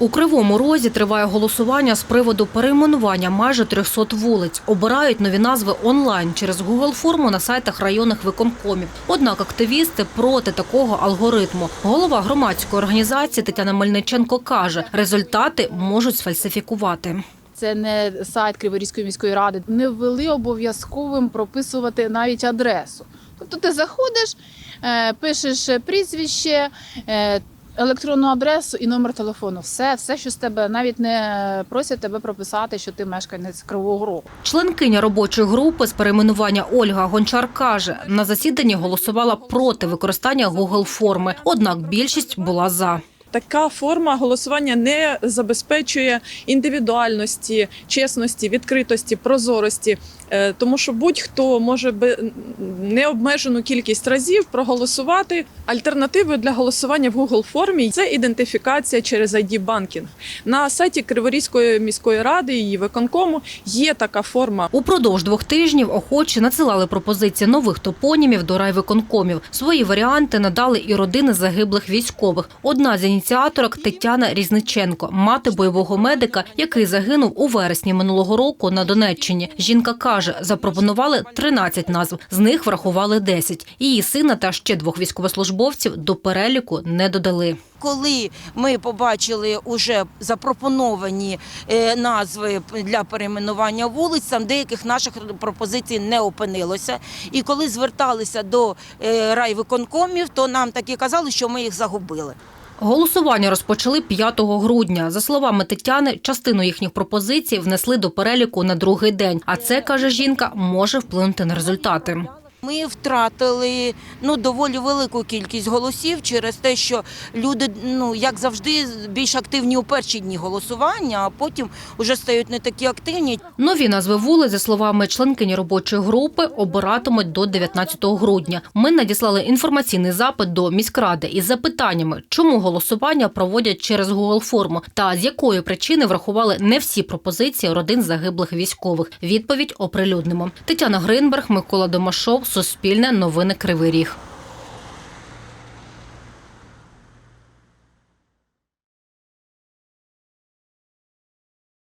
У Кривому Розі триває голосування з приводу перейменування майже 300 вулиць. Обирають нові назви онлайн через Google форму на сайтах районних виконкомів. Однак активісти проти такого алгоритму. Голова громадської організації Тетяна Мельниченко каже, результати можуть сфальсифікувати. Це не сайт Криворізької міської ради. Не ввели обов'язковим прописувати навіть адресу. Тобто ти заходиш, е, пишеш прізвище, е, електронну адресу і номер телефону. Все, все, що з тебе навіть не просять тебе прописати, що ти мешканець Кривого Рогу. Членкиня робочої групи з перейменування Ольга Гончар каже, на засіданні голосувала проти використання Google форми, однак більшість була за. Така форма голосування не забезпечує індивідуальності, чесності, відкритості, прозорості, тому що будь-хто може би необмежену кількість разів проголосувати. Альтернативою для голосування в Google формі це ідентифікація через id банкінг на сайті Криворізької міської ради її виконкому є така форма. Упродовж двох тижнів охочі надсилали пропозиції нових топонімів до райвиконкомів. Свої варіанти надали і родини загиблих військових. Одна з ініціаторок Тетяна Різниченко, мати бойового медика, який загинув у вересні минулого року на Донеччині. Жінка каже, запропонували 13 назв, з них врахували 10. Її сина та ще двох військовослужбовців до переліку не додали. Коли ми побачили уже запропоновані е, назви для перейменування вулиць, там деяких наших пропозицій не опинилося. І коли зверталися до е, райвиконкомів, то нам таки казали, що ми їх загубили. Голосування розпочали 5 грудня. За словами Тетяни, частину їхніх пропозицій внесли до переліку на другий день. А це каже жінка, може вплинути на результати. Ми втратили ну доволі велику кількість голосів через те, що люди, ну як завжди, більш активні у перші дні голосування, а потім вже стають не такі активні. Нові назви вулиць, за словами членкині робочої групи, обиратимуть до 19 грудня. Ми надіслали інформаційний запит до міськради із запитаннями, чому голосування проводять через Google форму та з якої причини врахували не всі пропозиції родин загиблих військових. Відповідь оприлюднимо. Тетяна Гринберг, Микола Домашов, Суспільне новини Кривий Ріг.